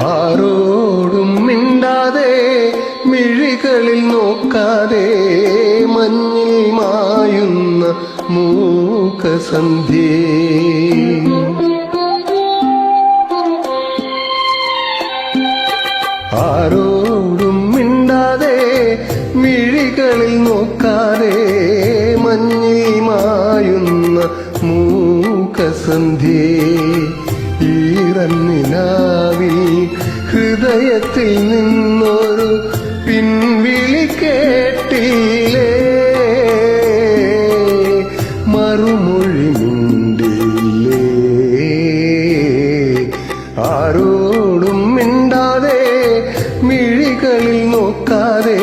ആരോടും മിണ്ടാതെ മിഴികളിൽ നോക്കാതെ മഞ്ഞിൽ മായുന്ന മൂക്കസന്ധി ആരോടും മിണ്ടാതെ മിഴികളിൽ നോക്കാതെ മഞ്ഞിൽ മായുന്ന മൂകസന്ധ്യേ ഈറന്നിലാവിൽ ഹൃദയത്തിൽ നിന്നൊരു പിൻവിളി കേട്ടില്ലേ? മറുമൊഴി മിണ്ടില്ലേ? ആരോടും മിണ്ടാതെ മിഴികളിൽ നോക്കാതെ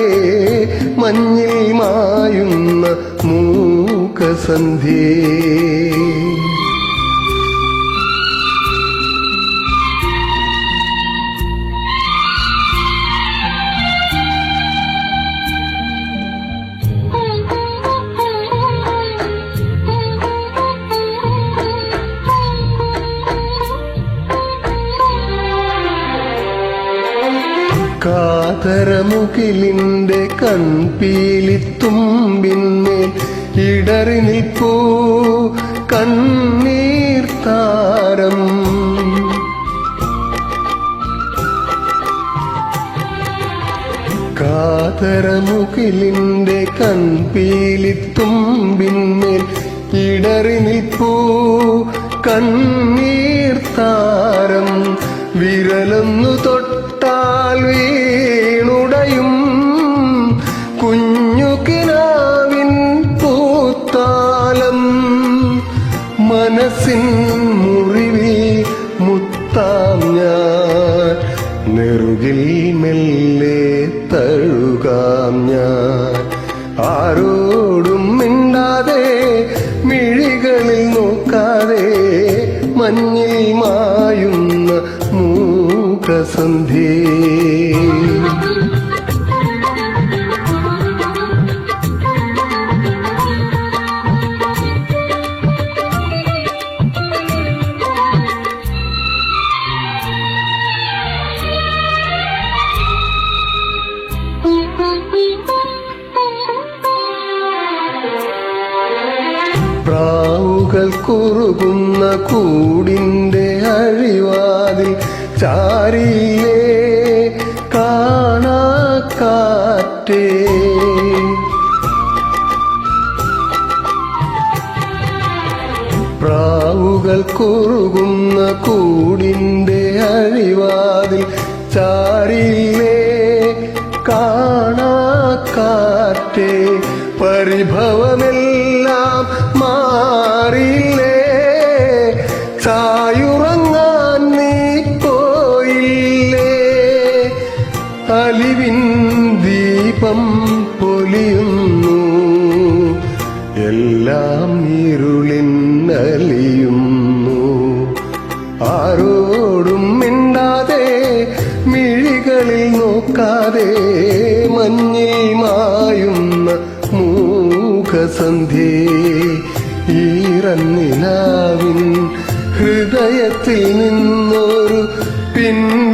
മഞ്ഞിൽ മായുന്ന മൂകസന്ധ്യേ. കാതരമുകിലിന്റെ കൺപീലിത്തുമ്പിന്മേൽ ഇടറി നിൽപ്പൂ കണ്ണീർത്താരം കാതരമുകിലിന്റെ കൺപീലിത്തുമ്പിന്മേൽ ഇടറി നിൽപ്പൂ കണ്ണീർ താരം. വിരലൊന്നു തൊട്ടാൽ നെറുകിൽ മെല്ലെ തഴുകാം ഞാൻ. ആരോടും മിണ്ടാതെ മിഴികളിൽ നോക്കാതെ മഞ്ഞിൽ മായുന്ന മൂകസന്ധ്യേ കുറുകുന്ന കൂടിന്റെ അഴിവാതിൽ ചാരിയിലേ കാണാ കാറ്റേ പ്രാവുകൾ കുറുകുന്ന കൂടിന്റെ അഴിവാതിൽ ചാരിയിലേ കാണാ കാറ്റേ പരിഭവമെല്ലാം അലിവിൻ ദീപം പൊലിയുന്നു. എല്ലാം ഇരുളിൻ അലിയുന്നു. ആരോടും മിണ്ടാതെ മിഴികളിൽ നോക്കാതെ മഞ്ഞിൽ മായുന്ന ഈറന്നിലാവിൻ ഹൃദയത്തിൽ നിന്നൊരു പിൻവിളി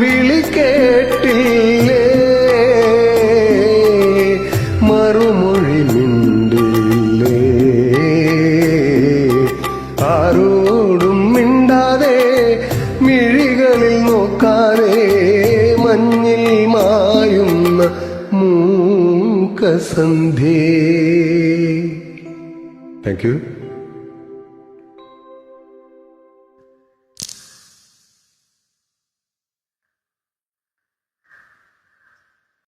മഞ്ഞിൽ മായുന്ന മൂക്കസന്ധേ താങ്ക് യു